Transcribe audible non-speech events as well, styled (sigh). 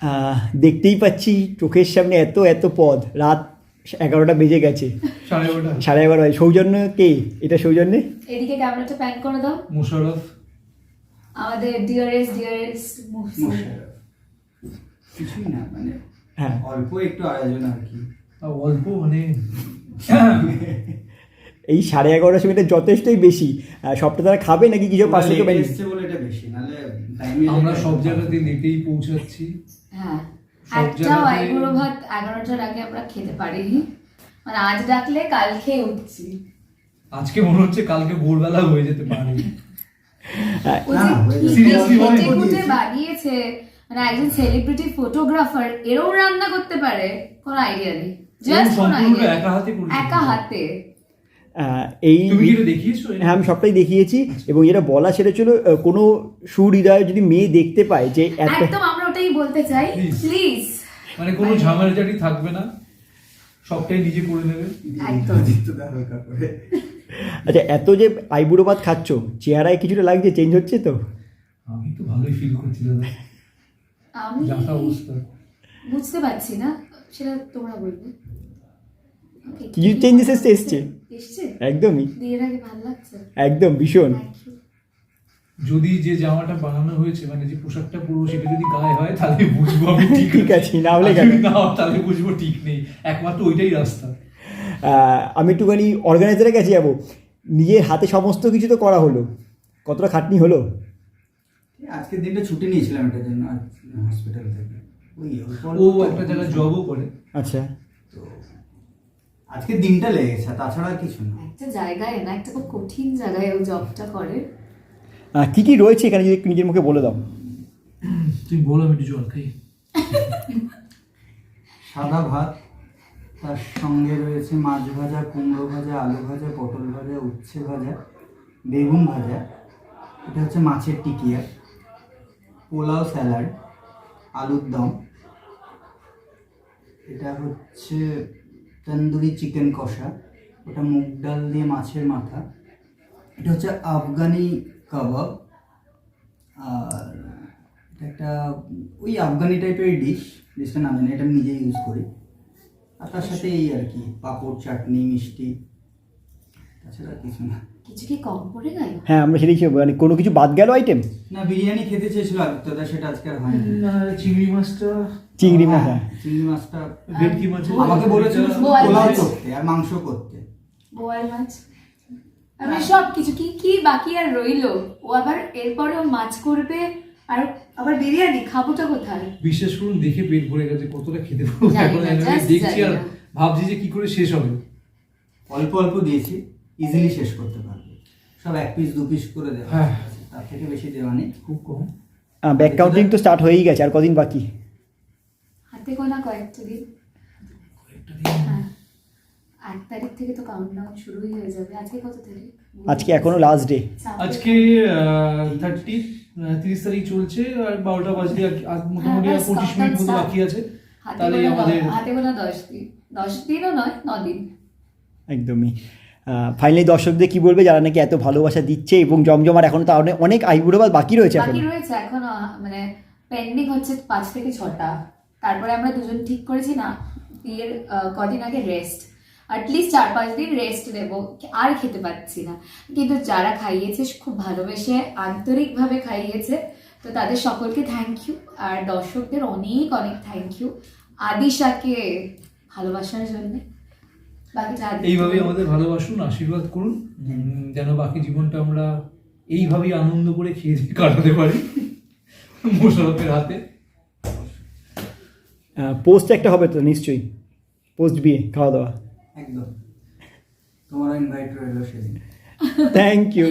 আহ, দেখতেই পাচ্ছি চোখের সামনে এত এত পদ। রাত এগারোটা বেজে গেছে। সাড়ে এগারোটা। এগারো হয় সৌজন্য কে? এটা সৌজন্যে? এদিকে ক্যামেরাটা প্যান করে দাও। মোশারফ আমাদের ডিয়ারেস্ট মোশাররফ। কিছুই না মানে হ্যাঁ। অল্প একটু আয়োজন আর কি। অল্প মানে (laughs) এই সাড়ে এগারোটার সময়টা যথেষ্টই বেশি। সবটা তারা খাবে নাকি কিছু পাশ থেকে বলে এটা বেশি নাহলে আমরা সব জায়গাতে লেটেই পৌঁছাচ্ছি। হ্যাঁ সব একটা জায়গাতে- আইবুড়ো ভাত এগারোটার আগে আমরা খেতে পারিনি মানে আজ ডাকলে কাল খেয়ে উঠছি। আজকে মনে হচ্ছে কালকে ভোরবেলা হয়ে যেতে পারে। হ্যাঁ। বানিয়েছে মানে একজন সেলিব্রিটি ফটোগ্রাফার এরও রান্না করতে পারে কোনো আইডিয়া নেই। জাস্ট কোনো আইডিয়া একা হাতে। এই হ্যাঁ আমি সবটাই দেখিয়েছি এবং যেটা বলা সেটা ছিল কোনো সুহৃদয় যদি মেয়ে দেখতে পায় যে একদম আমরা ওটাই বলতে চাই প্লিজ মানে কোনো ঝামেলাঝাটি থাকবে না সবটাই নিজে করে নেবে। আচ্ছা এত যে আইবুড়ো ভাত খাচ্ছ চেহারায় কিছুটা লাগছে চেঞ্জ হচ্ছে তো? আমি তো ভালোই ফিল করছি দাদা আমি অবস্থা। বুঝতে পারছি না সেটা তোমরা বলবে। কিছু এসছে? এসছে। একদমই। একদম ভীষণ। যদি যে জামাটা বানানো হয়েছে মানে যে পোশাকটা পরবো সেটা যদি গায়ে হয় তাহলে বুঝব আমি ঠিক (laughs) আছে, না হলে না তাহলে বুঝব ঠিক নেই। একমাত্র ওইটাই রাস্তা। আমি একটুখানি অর্গানাইজারের কাছে যাব। নিজের হাতে সমস্ত কিছু তো করা হলো। কতটা খাটনি হলো? আজকের দিনটা ছুটি নিয়েছিলাম এটার জন্য হসপিটাল থেকে। ও একটা জায়গায় জবও করে। আচ্ছা। তো আজকে দিনটা লেগেছে তাছাড়া আর কিছু না। একটা জায়গায় না একটা খুব কঠিন জায়গায় ও জবটা করে। কি কি রয়েছে এখানে যদি একটু নিজের মুখে বলে দাও? তুমি বলো আমি একটু জল খাই। সাদা ভাত তার সঙ্গে রয়েছে মাছ ভাজা কুমড়ো ভাজা আলু ভাজা পটল ভাজা উচ্ছে ভাজা বেগুন ভাজা। এটা হচ্ছে মাছের টিকিয়া পোলাও স্যালাড আলুর দম। এটা হচ্ছে তন্দুরি চিকেন কষা, ওটা মুগ ডাল দিয়ে মাছের মাথা। এটা হচ্ছে আফগানি কাবাব। আর এটা একটা, ওই আফগানি টাইপের ডিশ ডিশটা না জানি এটা আমি নিজে ইউজ করি। আর তার সাথে এই আর কি, পাঁপড়, চাটনি, মিষ্টি। কিছু না। কিছু কি কম পড়ে গেল? হ্যাঁ আমরা সেটাই মানে কোনো কিছু বাদ গেল আইটেম না বিরিয়ানি খেতে চেয়েছিল সেটা আজকে আর হয়নি। চিংড়ি মাছটা চিংড়ি মাছ হ্যাঁ চিংড়ি মাছটা ভেটকি মাছের আমাকে বলেছিল পোলাও করতে আর মাংস করতে। বোয়াল মাছ? আমি সব কিছু কি কি বাকি আর রইল? ও আবার এরপরেও মাছ করবে আর আবার বিরিয়ানি খাবোটা কোথায়? বিশেষ করুন দেখে পেট ভরে গেছে কতটা খেতে পারব দেখছি আর ভাবছি যে কি করে শেষ হবে। অল্প অল্প দিয়েছি। ইজিলি শেষ করতে পারবে। সব এক পিস দু পিস করে দেওয়া হ্যাঁ। তার থেকে বেশি দেওয়া নেই। খুব কম। ব্যাক কাউন্টিং তো স্টার্ট হয়েই গেছে আর কদিন বাকি? হাতে গোনা কয়েকটা দিন। হ্যাঁ। আট তারিখ থেকে তো কাউন্টডাউন শুরুই হয়ে যাবে। আজকে কত তারিখ? আজকে এখনও লাস্ট ডে আজকে থার্টি তিরিশ তারিখ চলছে আর বারোটা বাজলে আর- আর মোটামুটি আর পঁচিশ মিনিট মতো বাকি আছে। তাহলে আমাদের হাতে গোনা দশ দিন। দশ দিনও নয় ন দিন। একদমই। ফাইনালি দর্শকদের কি বলবে? যারা নাকি এত ভালোবাসা দিচ্ছে এবং জমজমার এখনও তো অনেক আইবুড়ো বাকি রয়েছে এখন। বাকি রয়েছে এখন মানে পেন্ডিং হচ্ছে পাঁচ থেকে ছটা। তারপরে আমরা দুজন ঠিক করেছি না বিয়ের কদিন আগে রেস্ট অ্যাটলিস্ট চার পাঁচ দিন রেস্ট নেব আর খেতে পাচ্ছি না। কিন্তু যারা খাইয়েছে খুব ভালোবেসে আন্তরিকভাবে খাইয়েছে তো তাদের সকলকে থ্যাংক ইউ আর দর্শকদের অনেক অনেক থ্যাংক ইউ আদিশাকে ভালোবাসার জন্য। বাকিটা আদিত্য এইভাবেই বলবে। আমাদের ভালোবাসুন আশীর্বাদ করুন যেন বাকি জীবনটা আমরা এইভাবেই আনন্দ করে খেয়ে দিয়ে কাটাতে পারি মোশারফের হাতে। পোস্ট একটা হবে তো নিশ্চয়ই পোস্ট বিয়ে খাওয়া দাওয়া। একদম। তোমার ইনভাইট রইল সেদিন। Thank you